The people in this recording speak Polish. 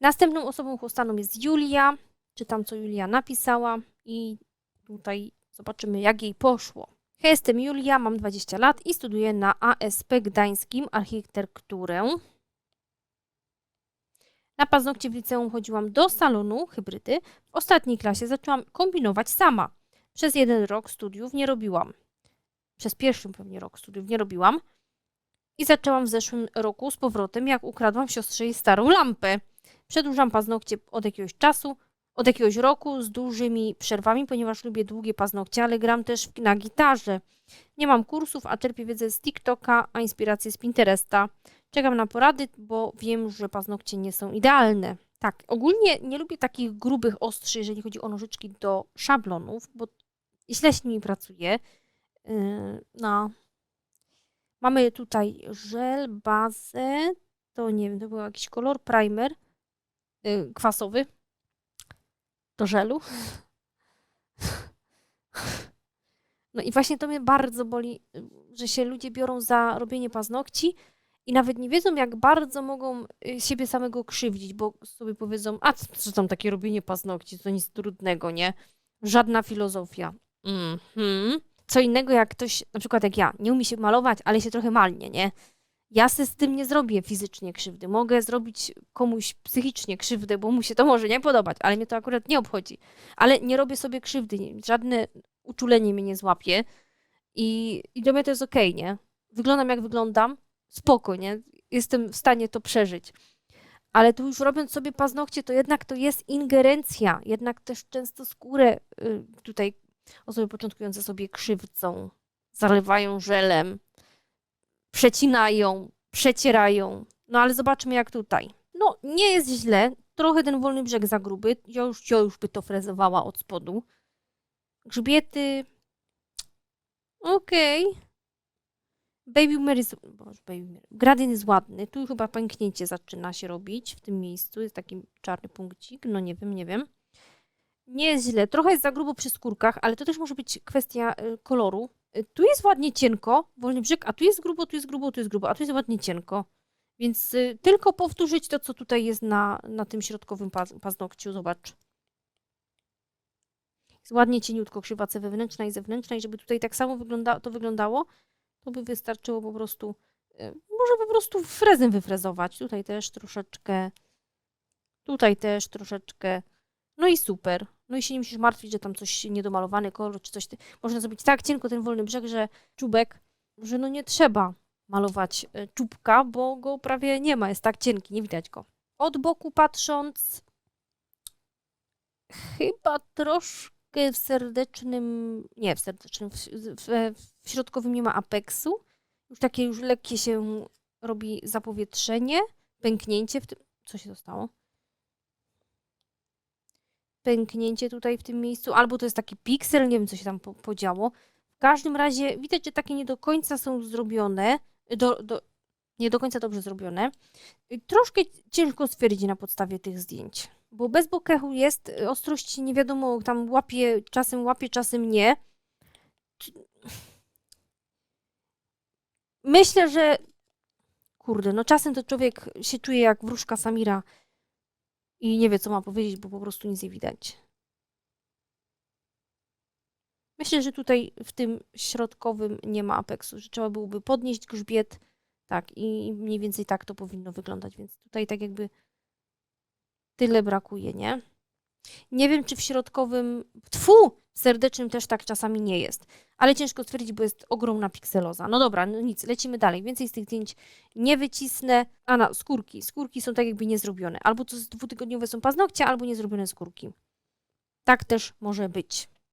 Następną osobą chłostaną jest Julia. Czytam, co Julia napisała i tutaj zobaczymy, jak jej poszło. Hej, jestem Julia, mam 20 lat i studiuję na ASP Gdańskim architekturę. Na paznokcie w liceum chodziłam do salonu hybrydy. W ostatniej klasie zaczęłam kombinować sama. Przez jeden rok studiów nie robiłam. Przez pierwszy pewnie rok studiów nie robiłam. I zaczęłam w zeszłym roku z powrotem, jak ukradłam siostrze jej starą lampę. Przedłużam paznokcie od jakiegoś czasu, od jakiegoś roku z dużymi przerwami, ponieważ lubię długie paznokcie, ale gram też na gitarze. Nie mam kursów, a czerpię wiedzę z TikToka, a inspirację z Pinteresta. Czekam na porady, bo wiem, że paznokcie nie są idealne. Tak, ogólnie nie lubię takich grubych ostrzy, jeżeli chodzi o nożyczki do szablonów, bo źle z nimi pracuję. Yy, no. Mamy tutaj żel, bazę, to nie wiem, to był jakiś kolor, primer kwasowy do żelu. No i właśnie to mnie bardzo boli, że się ludzie biorą za robienie paznokci i nawet nie wiedzą, jak bardzo mogą y, siebie samego krzywdzić, bo sobie powiedzą, a co tam takie robienie paznokci, to nic trudnego, nie? Żadna filozofia. Mhm. Co innego jak ktoś, na przykład jak ja, nie umie się malować, ale się trochę malnie, nie? Ja se z tym nie zrobię fizycznie krzywdy. Mogę zrobić komuś psychicznie krzywdę, bo mu się to może nie podobać, ale mnie to akurat nie obchodzi. Ale nie robię sobie krzywdy, żadne uczulenie mnie nie złapie i, i dla mnie to jest okej, nie? Wyglądam jak wyglądam, spoko, nie? Jestem w stanie to przeżyć. Ale tu już robiąc sobie paznokcie, to jednak to jest ingerencja. Jednak też często skórę y, tutaj osoby początkujące sobie krzywdzą, zalewają żelem, przecinają, przecierają. No ale zobaczmy jak tutaj. No nie jest źle. Trochę ten wolny brzeg za gruby. Ja już, ja już by to frezowała od spodu. Grzbiety. Okej. Baby Mary. jest- Boże, Baby Mary. Gradient jest ładny. Tu chyba pęknięcie zaczyna się robić w tym miejscu. Jest taki czarny punkcik. No nie wiem, nie wiem. Nie jest źle. Trochę jest za grubo przy skórkach, ale to też może być kwestia y, koloru. Y, Tu jest ładnie cienko, wolny brzeg, a tu jest grubo, tu jest grubo, tu jest grubo, a tu jest ładnie cienko. Więc y, tylko powtórzyć to, co tutaj jest na, na tym środkowym paz paznokciu. Zobacz. Jest ładnie cieniutko krzywace wewnętrzna i zewnętrzna i żeby tutaj tak samo wygląda to wyglądało, to by wystarczyło po prostu, może po prostu frezem wyfrezować. Tutaj też troszeczkę, tutaj też troszeczkę. No i super. No i się nie musisz martwić, że tam coś niedomalowany kolor czy coś. Można zrobić tak cienko ten wolny brzeg, że czubek, że no nie trzeba malować y, czubka, bo go prawie nie ma, jest tak cienki, nie widać go. Od boku patrząc, chyba troszkę w serdecznym, nie w serdecznym, w, w, w środkowym nie ma apeksu. Już takie już lekkie się robi zapowietrzenie, pęknięcie w tym. Co się to stało? Pęknięcie tutaj w tym miejscu, albo to jest taki piksel, nie wiem co się tam po, podziało. W każdym razie widać, że takie nie do końca są zrobione, do, do, nie do końca dobrze zrobione. Troszkę ciężko stwierdzić na podstawie tych zdjęć, bo bez bokechu jest, y, ostrość nie wiadomo, tam łapie, czasem łapie, czasem nie. Myślę, że kurde, no czasem to człowiek się czuje jak wróżka Samira i nie wie, co ma powiedzieć, bo po prostu nic nie widać. Myślę, że tutaj w tym środkowym nie ma apeksu, że trzeba byłoby podnieść grzbiet, tak, i mniej więcej tak to powinno wyglądać, więc tutaj tak jakby tyle brakuje, nie? Nie wiem, czy w środkowym, tfu, serdecznym też tak czasami nie jest, ale ciężko stwierdzić, bo jest ogromna pikseloza. No dobra, no nic, lecimy dalej. Więcej z tych zdjęć nie wycisnę. A na skórki. Skórki są tak jakby niezrobione. Albo to z dwutygodniowe są paznokcie, albo niezrobione skórki. Tak też może być.